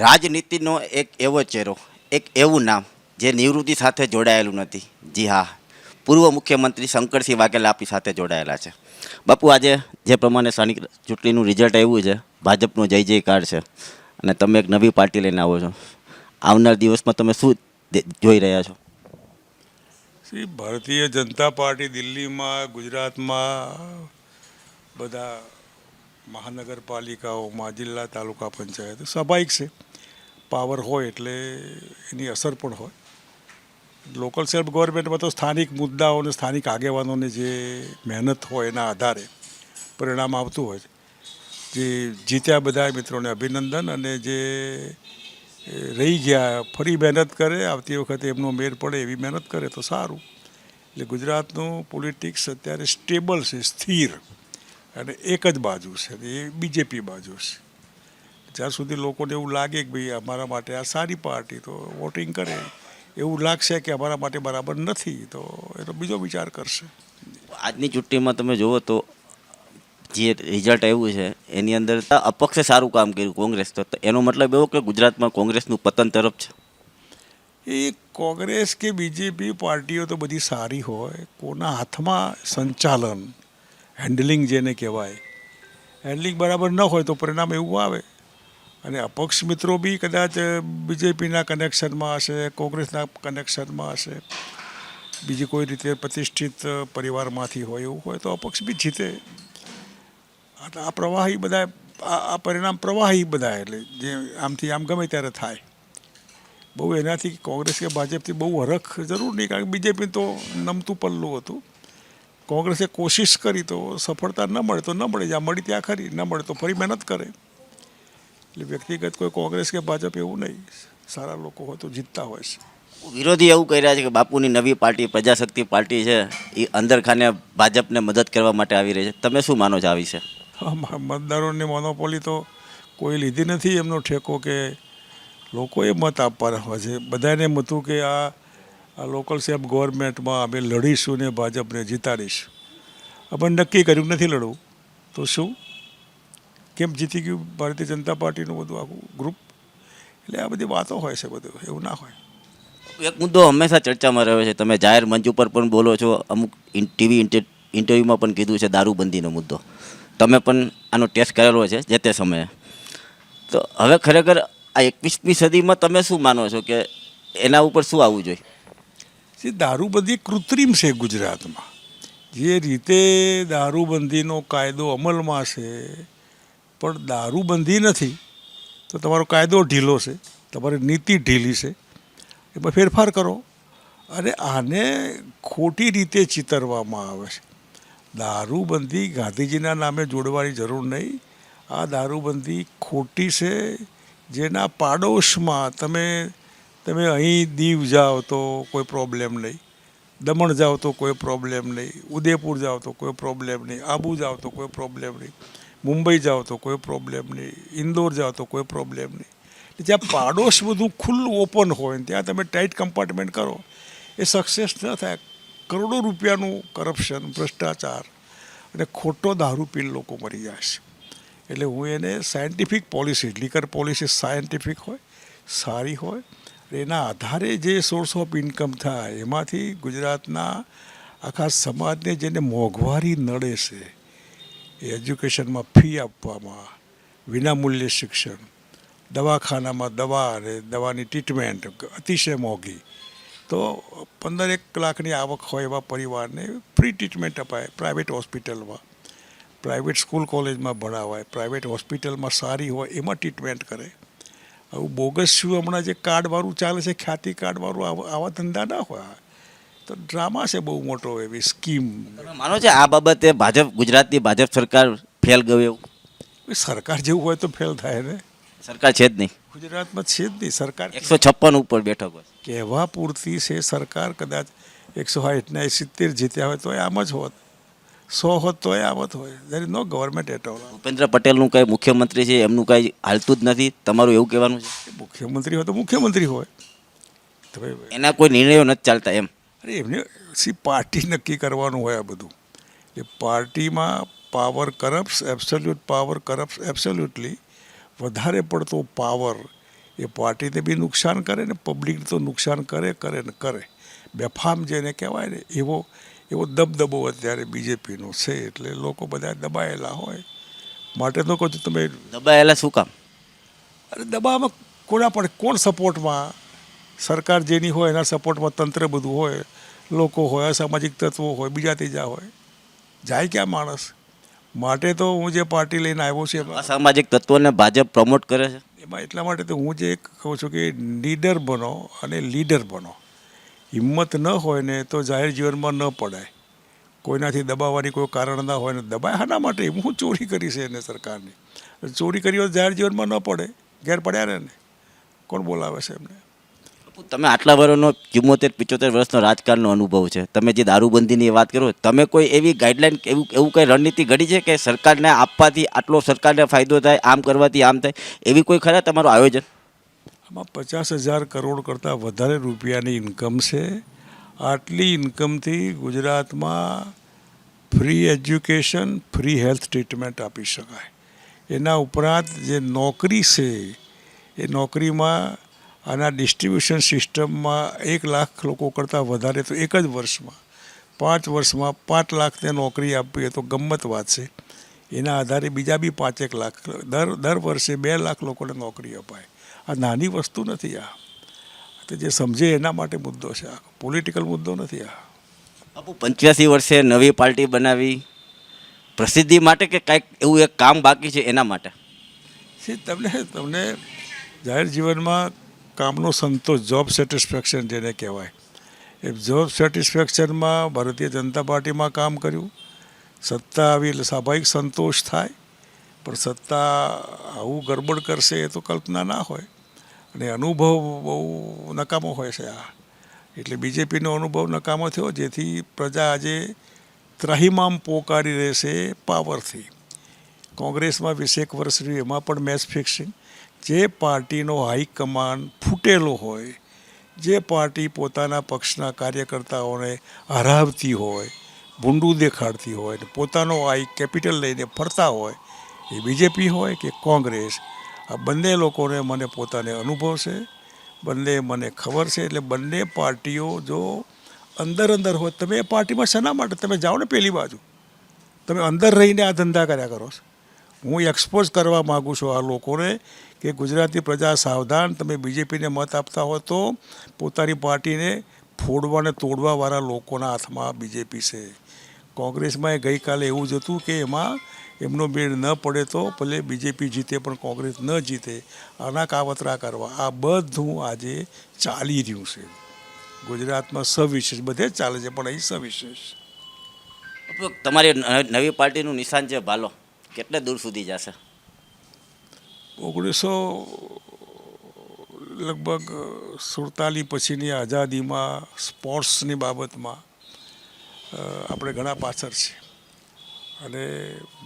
રાજનીતિનો એક એવો ચહેરો, એક એવું નામ જે નિવૃત્તિ સાથે જોડાયેલું નથી. જી હા, પૂર્વ મુખ્યમંત્રી શંકરસિંહ વાઘેલા આપણી સાથે જોડાયેલા છે. બાપુ, આજે જે પ્રમાણે સ્થાનિક ચૂંટણીનું રિઝલ્ટ આવ્યું છે, ભાજપનું જય જયકાર છે, અને તમે એક નવી પાર્ટી લઈને આવો છો. આવનાર દિવસમાં તમે શું જોઈ રહ્યા છો? શ્રી ભારતીય જનતા પાર્ટી દિલ્હીમાં, ગુજરાતમાં, બધા મહાનગરપાલિકાઓમાં, જિલ્લા તાલુકા પંચાયત સ્વાભાવિક છે. પાવર હોય એટલે એની અસર પણ હોય. લોકલ સેલ્ફ ગવર્મેન્ટમાં તો સ્થાનિક મુદ્દાઓ અને સ્થાનિક આગેવાનોની જે મહેનત હોય એના આધારે પરિણામ આવતું હોય છે. જે જીત્યા બધા મિત્રોને અભિનંદન અને જે રહી ગયા, ફરી મહેનત કરે, આવતી વખતે એમનો મેર પડે એવી મહેનત કરે તો સારું. એટલે ગુજરાતનું પોલિટિક્સ અત્યારે સ્ટેબલ છે, સ્થિર અને એક જ બાજુ છે, એ બીજેપી બાજુ છે. જ્યાં સુધી લોકોને એવું લાગે કે ભાઈ અમારા માટે આ સારી પાર્ટી તો વોટિંગ કરે. એવું લાગશે કે અમારા માટે બરાબર નથી તો એનો બીજો વિચાર કરશે. આજની ચૂંટણીમાં તમે જુઓ તો જે રિઝલ્ટ આવ્યું છે એની અંદર અપક્ષે સારું કામ કર્યું કોંગ્રેસ તો. તો એનો મતલબ એવો કે ગુજરાતમાં કોંગ્રેસનું પતન તરફ છે? એ કોંગ્રેસ કે બીજેપી પાર્ટીઓ તો બધી સારી હોય કોના હાથમાં સંચાલન હેન્ડલિંગ જેને કહેવાય. હેન્ડલિંગ બરાબર ન હોય તો પરિણામ એવું આવે. અને અપક્ષ મિત્રો બી કદાચ બીજેપીના કનેક્શનમાં હશે, કોંગ્રેસના કનેક્શનમાં હશે. બીજી કોઈ રીતે પ્રતિષ્ઠિત પરિવારમાંથી હોય એવું હોય તો અપક્ષ બી જીતે. આ પ્રવાહી બધા આ પરિણામ પ્રવાહી બધા એટલે જે આમથી આમ ગમે ત્યારે થાય. બહુ એનાથી કોંગ્રેસ કે ભાજપથી બહુ હરખ જરૂર નહીં, કારણ કે બીજેપી તો નમતું પલ્લું હતું. કોંગ્રેસે કોશિશ કરી તો સફળતા ન મળે તો ન મળે, જ્યાં મળી ત્યાં ખરી, ન મળે તો ફરી મહેનત કરે. એટલે વ્યક્તિગત કોઈ કોંગ્રેસ કે ભાજપ એવું નહીં. સારા લોકો હોય તો જીતતા હોય છે. વિરોધી એવું કહી રહ્યા છે કે બાપુની નવી પાર્ટી પ્રજાશક્તિ પાર્ટી છે એ અંદરખાને ભાજપને મદદ કરવા માટે આવી રહી છે. તમે શું માનો છો આ વિશે? આમાં મતદારોની મોનોપોલી તો કોઈ લીધી નથી. એમનો ઠેકો કે લોકોએ મત આપવાના હોય છે. બધાને એમ હતું કે આ આ લોકલ સેફ ગવર્મેન્ટમાં અમે લડીશું ને ભાજપને જીતાડીશું. આપણે નક્કી કર્યું નથી લડવું. તો શું? કેમ જીતી ગયું? ભારતીય જનતા પાર્ટીનું બધું આખું ગ્રુપ એટલે આ બધી વાતો હોય છે બધું એવું ના હોય. એક મુદ્દો હંમેશા ચર્ચામાં રહ્યો છે. તમે જાહેર મંચ ઉપર પણ બોલો છો. અમુક ટીવી ઇન્ટરવ્યૂમાં પણ કીધું છે દારૂબંધીનો મુદ્દો. તમે પણ આનો ટેસ્ટ કરેલો છે જે તે સમયે. તો હવે ખરેખર આ એકવીસમી સદીમાં તમે શું માનો છો કે એના ઉપર શું આવવું જોઈએ? જે દારૂબંધી કૃત્રિમ છે ગુજરાતમાં. જે રીતે દારૂબંધીનો કાયદો અમલમાં છે પણ દારૂબંધી નથી, તો તમારો કાયદો ઢીલો છે, તમારી નીતિ ઢીલી છે, એમાં ફેરફાર કરો. અને આને ખોટી રીતે ચિતરવામાં આવે છે. દારૂબંધી ગાંધીજીના નામે જોડવાની જરૂર નહીં. આ દારૂબંધી ખોટી છે, જેના પાડોશમાં તમે તમે અહીં દીવ જાઓ તો કોઈ પ્રોબ્લેમ નહીં, દમણ જાઓ તો કોઈ પ્રોબ્લેમ નહીં, ઉદયપુર જાઓ તો કોઈ પ્રોબ્લેમ નહીં, આબુ જાઓ તો કોઈ પ્રોબ્લેમ નહીં. મુંબઈ જાઓ તો કોઈ પ્રોબ્લેમ નહીં, ઇન્દોર જાઓ તો કોઈ પ્રોબ્લેમ નહીં. એટલે જ્યાં પાડોશ બધું ખુલ્લું ઓપન હોય ને ત્યાં તમે ટાઈટ કમ્પાર્ટમેન્ટ કરો, એ સક્સેસ ન થાય. કરોડો રૂપિયાનું કરપ્શન ભ્રષ્ટાચાર અને ખોટો દારૂ પીને લોકો મરી જાય છે. એટલે હું એને scientific policy liquor policy scientific હોય, સારી હોય એના આધારે જે સોર્સ ઓફ ઇન્કમ થાય, એમાંથી ગુજરાતના આખા સમાજને જેને મોંઘવારી નડે છે એજ્યુકેશનમાં ફી આપવામાં, વિનામૂલ્ય શિક્ષણ, દવાખાનામાં દવા અને દવાની ટ્રીટમેન્ટ અતિશય મોંઘી. તો પંદર એક લાખની આવક હોય એવા પરિવારને ફ્રી ટ્રીટમેન્ટ અપાય પ્રાઇવેટ હોસ્પિટલમાં. પ્રાઇવેટ સ્કૂલ કોલેજમાં ભણાવાય, પ્રાઇવેટ હોસ્પિટલમાં સારી હોય એમાં ટ્રીટમેન્ટ કરે. આવું બોગસ શું હમણાં જે કાર્ડવાળું ચાલે છે, ખ્યાતિ કાર્ડવાળું આવા ધંધા ના હોય. તો ડ્રામા છે બહુ મોટો એવી સ્કીમ. માનો છે આ બાબતે ભાજપ ગુજરાતની ભાજપ સરકાર ફેલ ગયું એવું? સરકાર જેવું હોય તો ફેલ થાય ને. સરકાર છે જ નહીં. ગુજરાતમાં છે જ નહીં. સરકાર એકસો છપ્પન ઉપર બેઠક હોય. કહેવા પૂરતી છે સરકાર કદાચ એકસો સાઠના સિત્તેર જીત્યા હોય તો આમ જ હોત. સો હોત તો આમ જ હોય. There is no government at all Bhupendra પટેલનું કંઈ મુખ્યમંત્રી છે એમનું કાંઈ હાલતું જ નથી? તમારું એવું કહેવાનું છે? મુખ્યમંત્રી હોય તો મુખ્યમંત્રી હોય. એના કોઈ નિર્ણયો નથી ચાલતા એમ? અરે એમને સી પાર્ટી નક્કી કરવાનું હોય આ બધું. એ પાર્ટીમાં power corrupts absolute power corrupts absolutely વધારે પડતો પાવર એ પાર્ટીને બી નુકસાન કરે ને પબ્લિકને તો નુકસાન કરે કરે ને કરે. બેફામ જેને કહેવાય ને એવો એવો દબદબો અત્યારે બીજેપીનો છે એટલે લોકો બધા દબાયેલા હોય. માટે તો કહું છું તમે દબાયેલા શું કામ? અરે દબાવમાં કોના પણ કોણ સપોર્ટમાં સરકાર જેની હોય એના સપોર્ટમાં તંત્ર બધું હોય. લોકો હોય અસામાજિક તત્વો હોય બીજા ત્રીજા હોય જાય ક્યાં માણસ? માટે તો હું જે પાર્ટી લઈને આવ્યો છું એમાં અસામાજિક તત્વોને ભાજપ પ્રમોટ કરે છે? એમાં એટલા માટે તો હું જે કહું છું કે નીડર બનો અને લીડર બનો. હિંમત ન હોય ને તો જાહેર જીવનમાં ન પડાય. કોઈનાથી દબાવવાની કોઈ કારણ ના હોય ને દબાય. હાના માટે? હું ચોરી કરી છે એને સરકારની? ચોરી કરી હોય તો જાહેર જીવનમાં ન પડે. ઘેર પડ્યા ને. કોણ બોલાવે છે એમને? તમે આટલા વર્ષનો ચુમ્મોતેર, પિચોતેર વર્ષનો રાજકારણનો અનુભવ છે. તમે જે દારૂબંધીની વાત કરો, તમે કોઈ એવી ગાઈડલાઈન, એવું એવું કંઈ રણનીતિ ઘડી છે કે સરકારને આપવાથી આટલો સરકારને ફાયદો થાય, આમ કરવાથી આમ થાય, એવી કોઈ ખરા તમારું આયોજન? આમાં પચાસ હજાર કરોડ કરતાં વધારે રૂપિયાની ઇન્કમ છે. આટલી ઇન્કમથી ગુજરાતમાં free education free health treatment આપી શકાય. એના ઉપરાંત જે નોકરી છે, એ નોકરીમાં આના ડિસ્ટ્રીબ્યુશન સિસ્ટમમાં એક લાખ લોકો કરતાં વધારે તો એક જ વર્ષમાં. પાંચ વર્ષમાં પાંચ લાખને નોકરી આપવી એ તો ગમ્મત વાત છે. એના આધારે બીજા બી પાંચેક લાખ દર દર વર્ષે બે લાખ લોકોને નોકરી અપાય. આ નાની વસ્તુ નથી આ. તો જે સમજે એના માટે મુદ્દો છે આ. પોલિટિકલ મુદ્દો નથી આ. બાપુ પંચ્યાસી વર્ષે નવી પાર્ટી બનાવી. પ્રસિદ્ધિ માટે કે કાંઈક એવું એક કામ બાકી છે એના માટે? તમને તમને જાહેર જીવનમાં કામનો સંતોષ જોબ સેટિસ્ફેક્શન જેને કહેવાય. એ જોબ સેટિસ્ફેક્શનમાં ભારતીય જનતા પાર્ટીમાં કામ કર્યું. સત્તા આવી એટલે સ્વાભાવિક સંતોષ થાય, પણ સત્તા આવું ગડબડ કરશે એ તો કલ્પના ના હોય. અને અનુભવ બહુ નકામો હોય છે આ. એટલે બીજેપીનો અનુભવ નકામો થયો, જેથી પ્રજા આજે ત્રાહિમામ પોકારી રહેશે પાવરથી કોંગ્રેસમાં વીસેક વર્ષ રહ્યું, એમાં પણ મેચ ફિક્સિંગ જે પાર્ટીનો હાઈકમાન્ડ ફૂટેલો હોય, જે પાર્ટી પોતાના પક્ષના કાર્યકર્તાઓને હરાવતી હોય, ભૂંડું દેખાડતી હોય ને પોતાનો આઈ કેપિટલ લઈને ફરતા હોય, એ બીજેપી હોય કે કોંગ્રેસ, આ બંને લોકોને મને પોતાને અનુભવ છે બંને મને ખબર છે, એટલે બંને પાર્ટીઓ જો અંદર અંદર હોય, તમે એ પાર્ટીમાં શેના માટે? તમે જાઓ ને પહેલી બાજુ. તમે અંદર રહીને આ ધંધા કર્યા કરો છો. હું એક્સપોઝ કરવા માગું છું આ લોકોને કે ગુજરાતની પ્રજા સાવધાન, તમે બીજેપીને મત આપતા હો તો પોતાની પાર્ટીને ફોડવા અને તોડવાવાળા લોકોના હાથમાં બીજેપી છે. કોંગ્રેસમાં એ ગઈકાલે એવું જ હતું કે એમાં એમનો મેળ ન પડે તો ભલે બીજેપી જીતે પણ કોંગ્રેસ ન જીતે. આના કાવતરા કરવા. આ બધું આજે ચાલી રહ્યું છે. ગુજરાતમાં સવિશેષ, બધે ચાલે છે, પણ અહીં સવિશેષ. તમારી નવી પાર્ટીનું નિશાન છે, ભાલો. કેટલે દૂર સુધી જશે? ઓગણીસો લગભગ સુડતાલીસ પછીની આઝાદીમાં સ્પોર્ટ્સની બાબતમાં આપણે ઘણા પાછળ છે. અને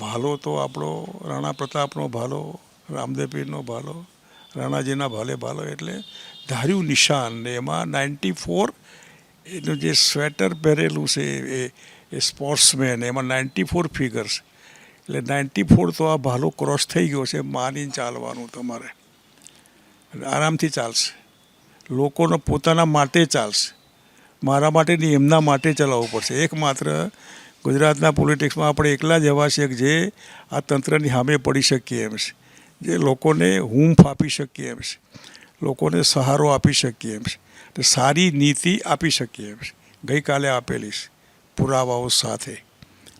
ભાલો તો આપણો રાણા પ્રતાપનો ભાલો, રામદેવપીરનો ભાલો, રાણાજીના ભાલે ભાલો એટલે ધાર્યું નિશાન ને એમાં નાઇન્ટી ફોર એનું જે સ્વેટર પહેરેલું છે એ એ સ્પોર્ટ્સમેન, એમાં નાઇન્ટી ફોર ફિગર્સ. એટલે નાઇન્ટી ફોર તો આ ભાલો ક્રોસ થઈ ગયો છે, માનીને ચાલવાનું તમારે. આરામથી ચાલશે. લોકોનો પોતાના માટે ચાલશે. મારા માટે નહીં, એમના માટે ચલાવવું પડશે. એકમાત્ર ગુજરાતના પોલિટિક્સમાં આપણે એકલા જ એવા છે કે જે આ તંત્રની સામે પડી શકીએ એમ છે. જે લોકોને હૂંફ આપી શકીએ એમ છે. લોકોને સહારો આપી શકીએ એમ છે. સારી નીતિ આપી શકીએ એમ છે. ગઈકાલે આપેલી છે પુરાવાઓ સાથે.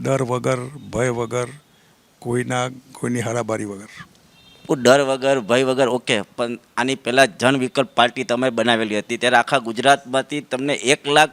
ડર વગર, ભય વગર કોઈના કોઈની હારાબારી વગર. ડર વગર ભય વગર ઓકે પણ આની પહેલાં જન વિકલ્પ પાર્ટી તમે બનાવેલી હતી. ત્યારે આખા ગુજરાતમાંથી તમને એક લાખ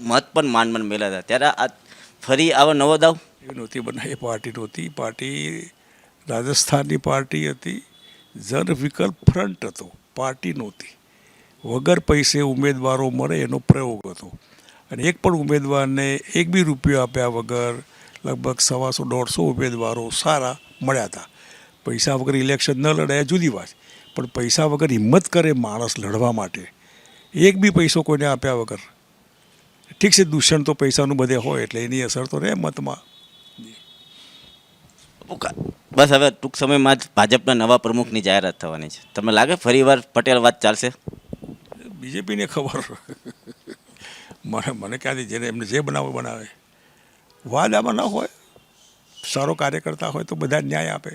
મત પણ માંડ મળ્યા હતા. ત્યારે આ ફરી આવો નવો દાવ? એ નહોતી બનાવી એ પાર્ટી નહોતી. પાર્ટી રાજસ્થાનની પાર્ટી હતી. જન વિકલ્પ ફ્રન્ટ હતો. પાર્ટી નહોતી. વગર પૈસે ઉમેદવારો મળે એનો પ્રયોગ હતો. અને એક પણ ઉમેદવારને એક બી રૂપિયો આપ્યા વગર લગભગ સવાસો દોઢસો ઉમેદવારો સારા મળ્યા હતા. પૈસા વગર ઇલેક્શન ન લડાયા જુદી વાત પણ પૈસા વગર હિંમત કરે માણસ લડવા માટે. એક બી પૈસો કોઈને આપ્યા વગર. ઠીક છે દૂષણ તો પૈસાનું બધે હોય એટલે એની અસર તો રહે મતમાં. બસ હવે ટૂંક સમયમાં જ ભાજપના નવા પ્રમુખની જાહેરાત થવાની છે. તમને લાગે ફરીવાર પટેલ વાત ચાલશે? બીજેપીને ખબર. મને મને ક્યાંથી જેને એમને જે બનાવે બનાવે. વાદ આમાં ન હોય સારો કાર્ય કરતા હોય તો બધા ન્યાય આપે.